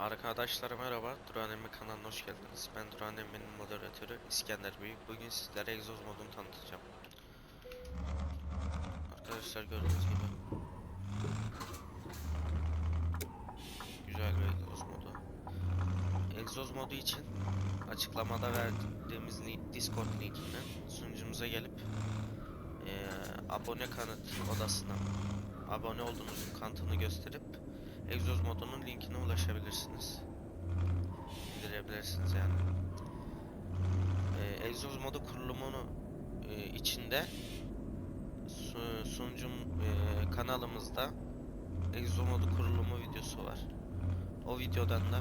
Arkadaşlar merhaba, Duran Emmi kanalına hoş geldiniz. Ben Duran Emmi'nin moderatörü İskender Büyük. Bugün sizlere egzoz modunu tanıtacağım. Arkadaşlar gördüğünüz gibi. Güzel bir egzoz modu. Egzoz modu için açıklamada verdiğimiz Discord linkinden sunucumuza gelip eee, abone kanıt odasına abone olduğunuzun kanıtını gösterip egzoz modunun linkine ulaşabilirsiniz. İndirebilirsiniz yani. Ee, egzoz modu kurulumunu e, içinde su, sunucum e, kanalımızda egzoz modu kurulumu videosu var. O videodan da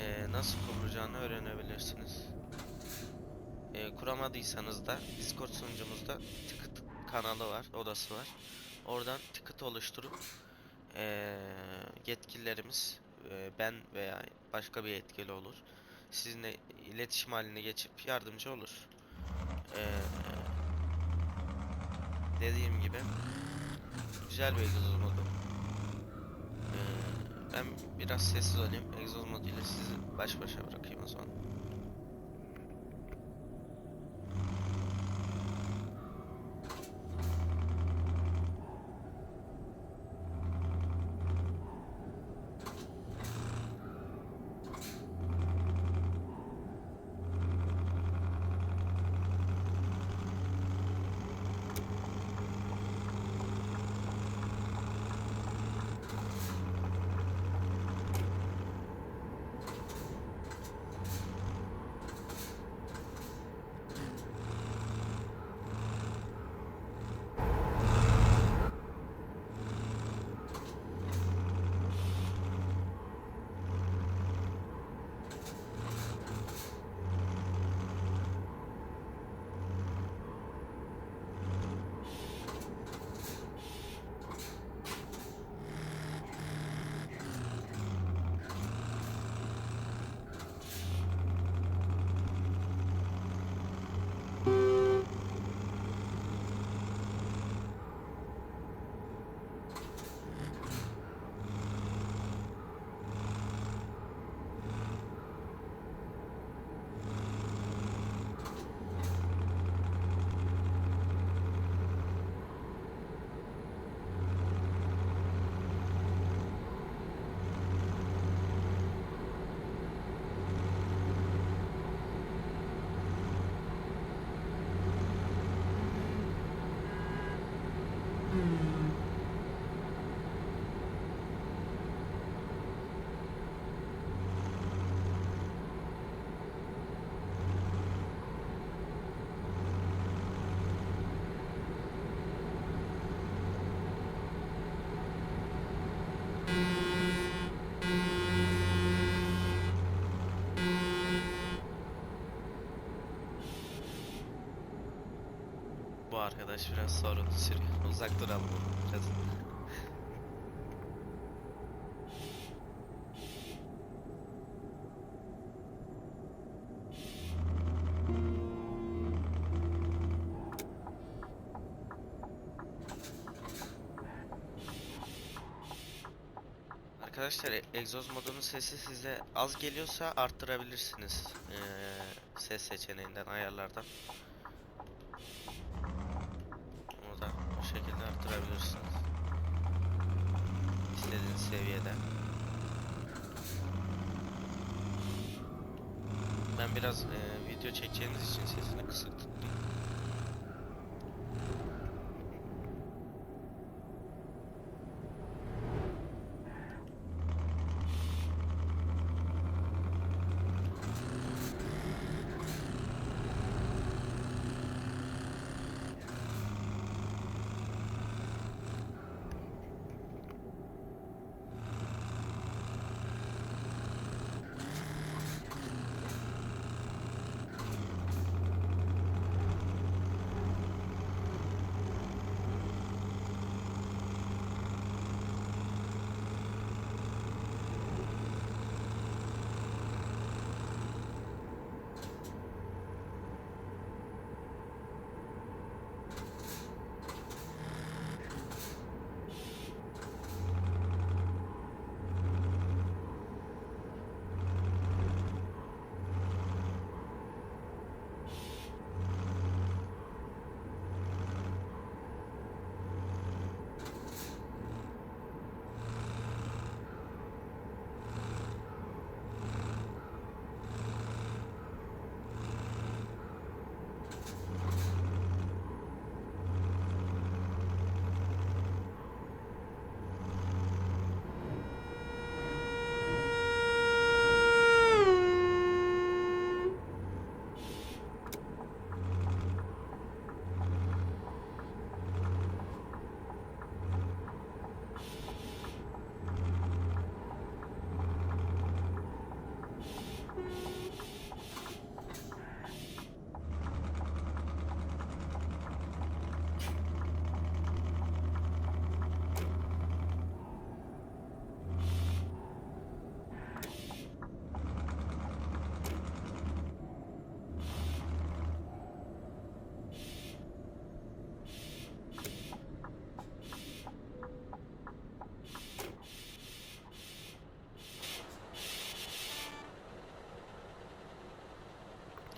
e, nasıl kurulacağını öğrenebilirsiniz. E, kuramadıysanız da Discord sunucumuzda Ticket kanalı var, odası var. Oradan ticket oluşturup eee, yetkililerimiz eee, ben veya başka bir yetkili olur. Sizinle iletişim haline geçip yardımcı olur. Eee, dediğim gibi güzel bir egzoz modu. Eee, ben biraz sessiz olayım. Egzoz modu ile sizi baş başa bırakayım o zaman. Arkadaş biraz sorun sürüyor. Uzak duralım biraz. Arkadaşlar e- egzoz modunun sesi size az geliyorsa arttırabilirsiniz eee, ses seçeneğinden ayarlardan. Onu da o şekilde arttırabilirsiniz. İstediğiniz seviyede. Ben biraz eee, video çekeceğiniz için sesini kısık tuttum.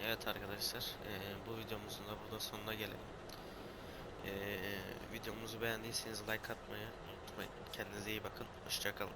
Evet arkadaşlar, eee, bu videomuzun da burada sonuna gelelim. Eee, videomuzu beğendiyseniz like atmayı unutmayın. Kendinize iyi bakın. Hoşçakalın.